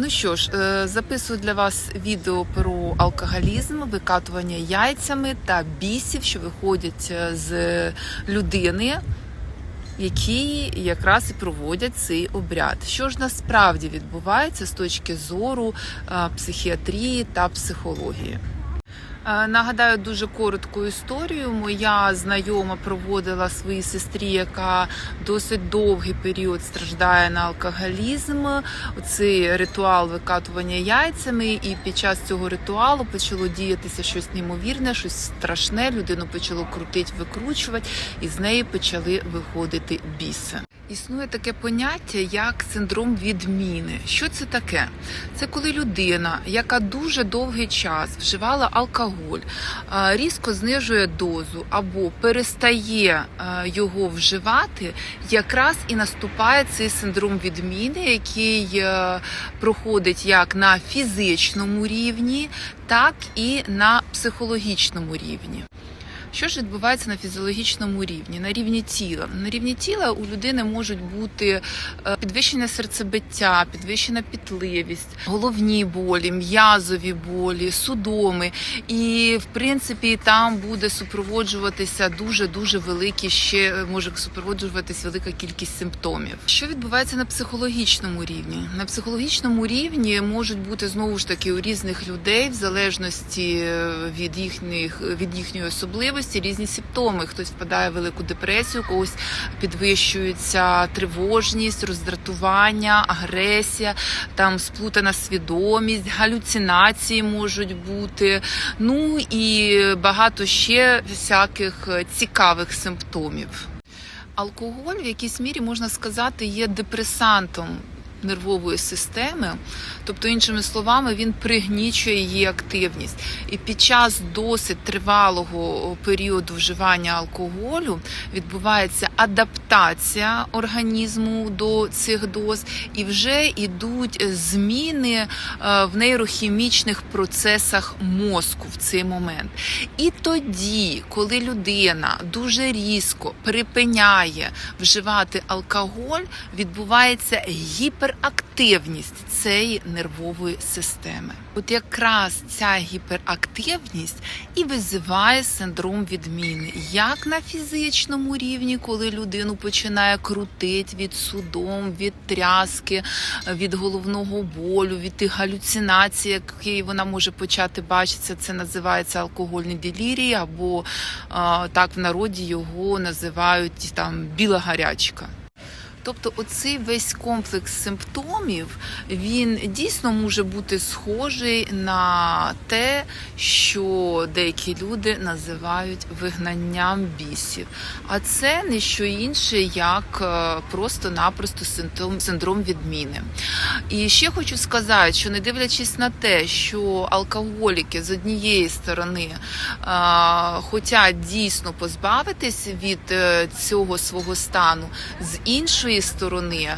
Ну що ж, е, записую для вас відео про алкоголізм, викатування яйцями та бісів, що виходять е, з людини, які якраз і проводять цей обряд. Що ж насправді відбувається з точки зору е, психіатрії та психології? Е, Нагадаю дуже коротку історію. Моя знайома проводила своїй сестрі, яка досить довгий період страждає на алкоголізм. Цей ритуал викатування яйцями, і під час цього ритуалу почало діятися щось неймовірне, щось страшне. Людину почало крутити, викручувати, і з неї почали виходити біси. Існує таке поняття як синдром відміни. Що це таке? Це коли людина, яка дуже довгий час вживала алкоголь, різко знижує дозу або перестає його вживати, якраз і наступає цей синдром відміни, який е, проходить як на фізичному рівні, так і на психологічному рівні. Що ж відбувається на фізіологічному рівні, на рівні тіла? На рівні тіла у людини можуть бути е, підвищене серцебиття, підвищена пітливість, головні болі, м'язові болі, судоми. І в принципі там буде супроводжуватися дуже дуже великі ще е, може супроводжуватись велика кількість симптомів. Що відбувається на психологічному рівні? На психологічному рівні можуть бути знову ж таки у різних людей, в залежності е, від їхніх від їхньої особливості, різні симптоми. Хтось впадає в велику депресію, когось підвищується тривожність, роздратування, агресія, там сплутана свідомість, галюцинації можуть бути. Ну і багато ще всяких цікавих симптомів. Алкоголь в якійсь мірі можна сказати є депресантом нервової системи, тобто, іншими словами, він пригнічує її активність. І під час досить тривалого періоду вживання алкоголю відбувається адаптація організму до цих доз, і вже йдуть зміни е, в нейрохімічних процесах мозку в цей момент. І тоді, коли людина дуже різко припиняє вживати алкоголь, відбувається гіперактивність цієї нервової системи. От якраз ця гіперактивність і визиває синдром відміни, як на фізичному рівні, коли людину починає крутити від судом, від тряски, від головного болю, від тих галюцинацій, які вона може почати бачитися. Це називається алкогольний делірій, або так в народі його називають там біла гарячка. Тобто, оцей весь комплекс симптомів він дійсно може бути схожий на те, що деякі люди називають вигнанням бісів. А це не що інше, як е, просто-напросто синдром, відміни. І ще хочу сказати, що не дивлячись на те, що алкоголіки з однієї сторони е, хочуть дійсно позбавитись від е, цього свого стану, з іншої сторони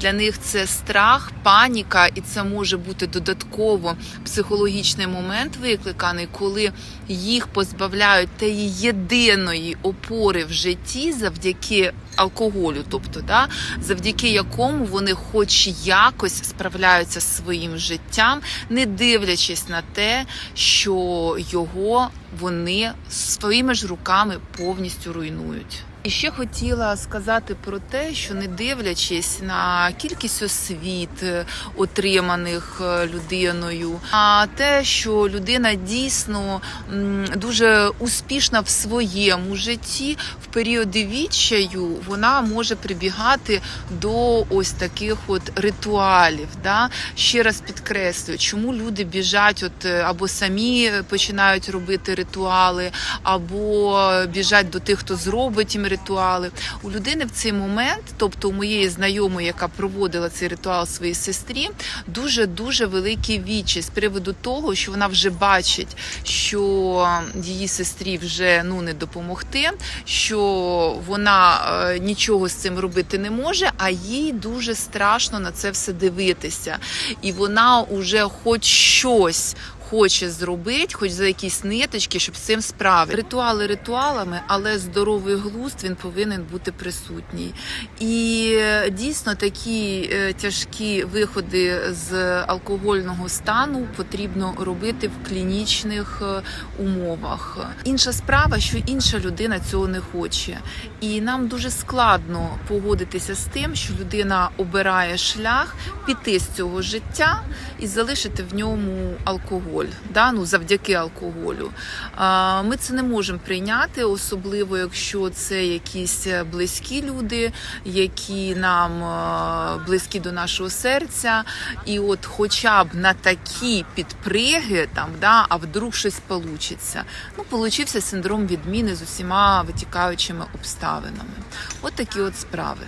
для них це страх, паніка, і це може бути додатково психологічний момент викликаний, коли їх позбавляють тієї єдиної опори в житті завдяки алкоголю, тобто, да, завдяки якому вони хоч якось справляються з своїм життям, не дивлячись на те, що його вони своїми ж руками повністю руйнують. І ще хотіла сказати про те, що не дивлячись на кількість освіт, е, отриманих е, людиною, а те, що людина дійсно дуже успішна в своєму житті, в періоди відчаю вона може прибігати до ось таких от ритуалів. Да? Ще раз підкреслюю, чому люди біжать, от е, або самі починають робити ритуали, або біжать до тих, хто зробить їм ритуали. У людини в цей момент, тобто у моєї знайомої, яка проводила цей ритуал своїй сестрі, дуже дуже великий вічі з приводу того, що вона вже бачить, що її сестрі вже ну не допомогти, що вона е, нічого з цим робити не може, а їй дуже страшно на це все дивитися, і вона уже хоч щось хоче зробити, хоч за якісь ниточки, щоб з цим справити. Ритуали ритуалами, але здоровий глузд він повинен бути присутній. І е, дійсно такі е, тяжкі виходи з алкогольного стану потрібно робити в клінічних е, умовах. Інша справа, що інша людина цього не хоче, і нам дуже складно погодитися з тим, що людина обирає шлях піти з цього життя і залишити в ньому алкоголь, да? ну, завдяки алкоголю. Ми це не можемо прийняти, особливо якщо це якісь близькі люди, які нам е, близькі до нашого серця. І от хоча б на такі підприги, там, да, а вдруг щось получиться. Ну, получився синдром відміни з усіма витікаючими обставинами. От такі от справи.